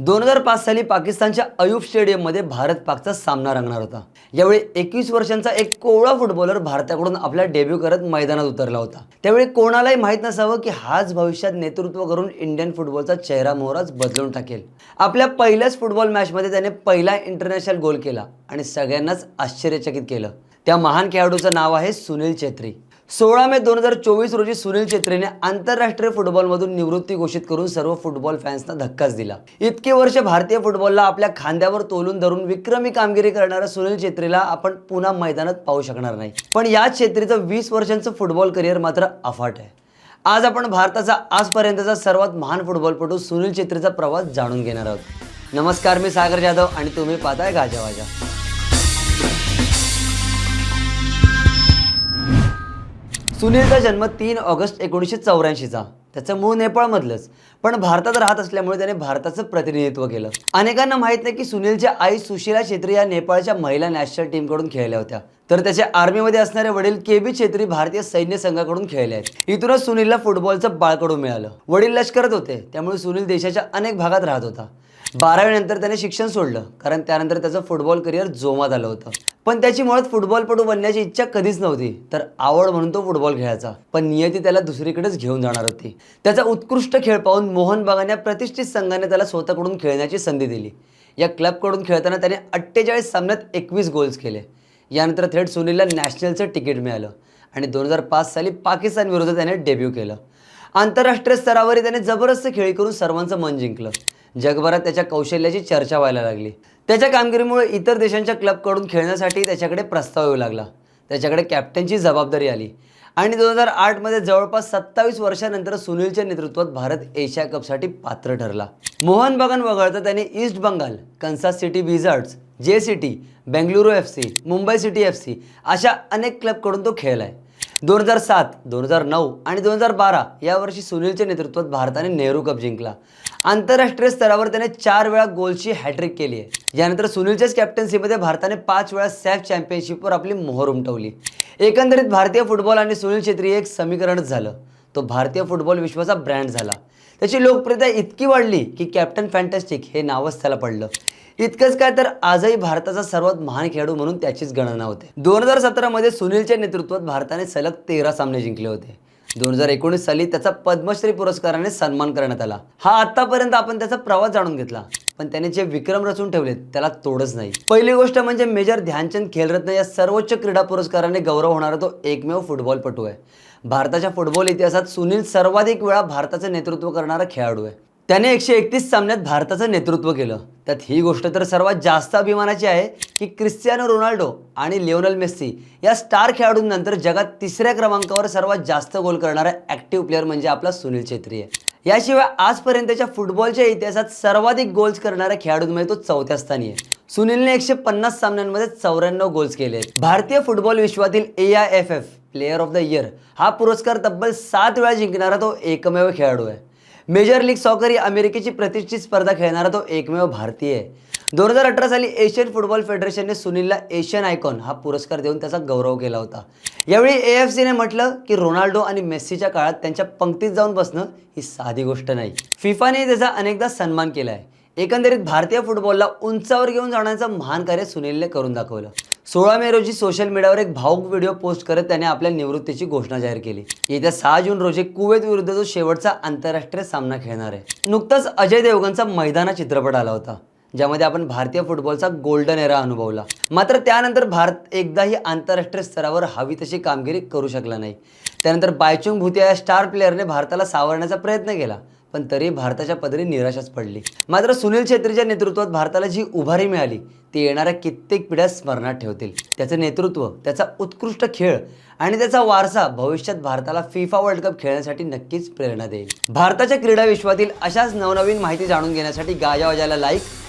दोन हजार पाच साली पाकिस्तानच्या अयुब स्टेडियममध्ये भारत पाकचा सामना रंगणार होता. यावेळी एकवीस वर्षांचा एक कोवळा फुटबॉलर भारताकडून आपला डेब्यू करत मैदानात उतरला होता. त्यावेळी कोणालाही माहीत नसावं की हाच भविष्यात नेतृत्व करून इंडियन फुटबॉलचा चेहरा मोहराच बदलून टाकेल. आपल्या पहिल्याच फुटबॉल मॅचमध्ये त्याने पहिला इंटरनॅशनल गोल केला आणि सगळ्यांनाच आश्चर्यचकित केलं. त्या महान खेळाडूचं नाव आहे सुनील छेत्री. सोळा मे दोन हजार चोवीस रोजी सुनील छेत्रीने आंतरराष्ट्रीय फुटबॉलमधून निवृत्ती घोषित करून सर्व फुटबॉल फॅन्सना धक्काच दिला. इतके वर्ष भारतीय फुटबॉलला आपल्या खांद्यावर तोलून धरून विक्रमी कामगिरी करणाऱ्या सुनील छेत्रीला आपण पुन्हा मैदानात पाहू शकणार नाही. पण याच छेत्रीचं वीस वर्षांचं फुटबॉल करिअर मात्र अफाट आहे. आज आपण भारताचा आजपर्यंतचा सर्वात महान फुटबॉलपटू सुनील छेत्रीचा प्रवास जाणून घेणार आहोत. नमस्कार मी सागर जाधव आणि तुम्ही पाहताय गाजावाजा सुनीलचा जन्म तीन ऑगस्ट एकोणीसशे चौऱ्याऐंशीचा. त्याचं मूळ नेपाळमधलंच. पण भारतात राहत असल्यामुळे त्याने भारताचं प्रतिनिधित्व केलं. अनेकांना माहीत नाही की सुनीलच्या आई सुशीला छेत्री या नेपाळच्या महिला नॅशनल टीमकडून खेळल्या होत्या. तर त्याच्या आर्मीमध्ये असणारे वडील के बी छेत्री भारतीय सैन्य संघाकडून खेळले आहेत. इथूनच सुनीलला फुटबॉलचं बाळकडून मिळालं. वडील लष्करात होते. त्यामुळे सुनील देशाच्या अनेक भागात राहत होता. बारावीनंतर त्याने शिक्षण सोडलं कारण त्यानंतर त्याचं फुटबॉल करिअर जोमात आलं होतं. पण त्याची मुळात फुटबॉलपटू बनण्याची इच्छा कधीच नव्हती तर आवड म्हणून तो फुटबॉल खेळायचा. पण नियती त्याला दुसरीकडेच घेऊन जाणार होती. त्याचा उत्कृष्ट खेळ पाहून मोहन बागान या प्रतिष्ठित संघाने त्याला स्वतःकडून खेळण्याची संधी दिली. या क्लबकडून खेळताना त्याने अठ्ठेचाळीस सामन्यात एकवीस गोल्स केले. यानंतर थेट सुनीलला नॅशनलचं तिकीट मिळालं. आणि दोन हजार पाच साली पाकिस्तानविरुद्ध त्याने डेब्यू केलं. आंतरराष्ट्रीय स्तरावरही त्याने जबरदस्त खेळी करून सर्वांचं मन जिंकलं. जगभरात त्याच्या कौशल्याची चर्चा व्हायला लागली. त्याच्या कामगिरीमुळे इतर देशांच्या क्लबकडून खेळण्यासाठी त्याच्याकडे प्रस्ताव येऊ लागला. त्याच्याकडे कॅप्टनची जबाबदारी आली. आणि दोन हजार आठमध्ये जवळपास सत्तावीस वर्षानंतर सुनीलच्या नेतृत्वात भारत एशिया कपसाठी पात्र ठरला. मोहन बगान वगळता त्याने East Bengal Kansas City Wizards जे city Bengaluru F C Mumbai City F C अशा अनेक क्लबकडून तो खेळलाय. दोन हजार सात दोन हजार नऊ आणि दोन हजार बारा या वर्षी सुनीलच्या नेतृत्वात भारताने नेहरू कप जिंकला. आंतरराष्ट्रीय स्तरावर त्याने चार वेळा गोलची हॅट्रिक केली आहे. यानंतर सुनीलच्याच कॅप्टन्सीमध्ये भारताने पाच वेळा सॅफ चॅम्पियनशिपवर आपली मोहर उमटवली. एकंदरीत भारतीय फुटबॉल आणि सुनील छेत्री एक समीकरणच झालं. तो भारतीय फुटबॉल विश्वाचा ब्रँड झाला. त्याची लोकप्रियता इतकी वाढली की कॅप्टन फॅन्टॅस्टिक हे नावच त्याला पडलं. इतकंच काय तर आजही भारताचा सर्वात महान खेळाडू म्हणून त्याचीच गणना होते. दोन हजार सतरामध्ये सुनीलच्या नेतृत्वात भारताने सलग तेरा सामने जिंकले होते. दोन हजार एकोणीस साली त्याचा पद्मश्री पुरस्काराने सन्मान करण्यात आला. हा आतापर्यंत आपण त्याचा प्रवास जाणून घेतला. पण त्याने जे विक्रम रचून ठेवलेत त्याला तोडच नाही. पहिली गोष्ट म्हणजे मेजर ध्यानचंद खेलरत्न या सर्वोच्च क्रीडा पुरस्काराने गौरव होणारा तो एकमेव फुटबॉलपटू आहे. भारताच्या फुटबॉल इतिहासात सुनील सर्वाधिक वेळा भारताचं नेतृत्व करणारा खेळाडू आहे. त्याने एकशे एकतीस सामन्यात भारताचं नेतृत्व केलं. त्यात ही गोष्ट तर सर्वात जास्त अभिमानाची आहे की क्रिस्टियानो रोनाल्डो आणि लिओनल मेस्सी या स्टार खेळाडूंनंतर जगात तिसऱ्या क्रमांकावर सर्वात जास्त गोल करणारा ॲक्टिव्ह प्लेअर म्हणजे आपला सुनील छेत्री आहे. याशिवाय आजपर्यंतच्या फुटबॉलच्या इतिहासात सर्वाधिक गोल्स करणाऱ्या खेळाडूंमध्ये म्हणजे तो चौथ्या स्थानी आहे. सुनीलने एकशे पन्नास सामन्यांमध्ये चौऱ्याण्णव गोल्स केले आहेत. भारतीय फुटबॉल विश्वातील A I F F player of the year हा पुरस्कार तब्बल सात वेळा जिंकणारा तो एकमेव खेळाडू आहे. मेजर लीग सॉकर ही अमेरिकेची प्रतिष्ठित स्पर्धा खेळणारा तो एकमेव भारतीय आहे. दोन हजार अठरा साली एशियन फुटबॉल फेडरेशनने सुनीलला एशियन आयकॉन हा पुरस्कार देऊन त्याचा गौरव केला होता. यावेळी ए एफ सीने म्हटलं की रोनाल्डो आणि मेस्सीच्या काळात त्यांच्या पंक्तीत जाऊन बसणं ही साधी गोष्ट नाही. फिफाने त्याचा अनेकदा सन्मान केला आहे एकंदरीत भारतीय फुटबॉलला उंचावर घेऊन जाण्याचं महान कार्य सुनीलने करून दाखवलं. सोळा मे रोजी सोशल मीडियावर एक भाऊक व्हिडिओ पोस्ट करत त्याने आपल्या निवृत्तीची घोषणा जाहीर केली. येत्या सहा जून रोजी कुवेत विरुद्ध जो शेवटचा आंतरराष्ट्रीय सामना खेळणार आहे. नुकताच अजय देवगणचा मैदाना चित्रपट आला होता. ज्यामध्ये आपण भारतीय फुटबॉलचा गोल्डन एरा अनुभवला. मात्र त्यानंतर भारत एकदाही आंतरराष्ट्रीय स्तरावर हवी तशी कामगिरी करू शकला नाही. त्यानंतर बायचुंग भुतिया या स्टार प्लेअरने भारताला सावरण्याचा प्रयत्न केला पण तरी भारताच्या पदरी निराशाच पडली. मात्र सुनील छेत्रीच्या नेतृत्वात भारताला जी उभारी मिळाली ती येणाऱ्या कित्येक पिढ्या स्मरणात ठेवतील. त्याचं नेतृत्व त्याचा उत्कृष्ट खेळ आणि त्याचा वारसा भविष्यात भारताला फिफा वर्ल्ड कप खेळण्यासाठी नक्कीच प्रेरणा देईल. भारताच्या क्रीडा विश्वातील अशाच नवनवीन माहिती जाणून घेण्यासाठी गाजा वाजायला लाईक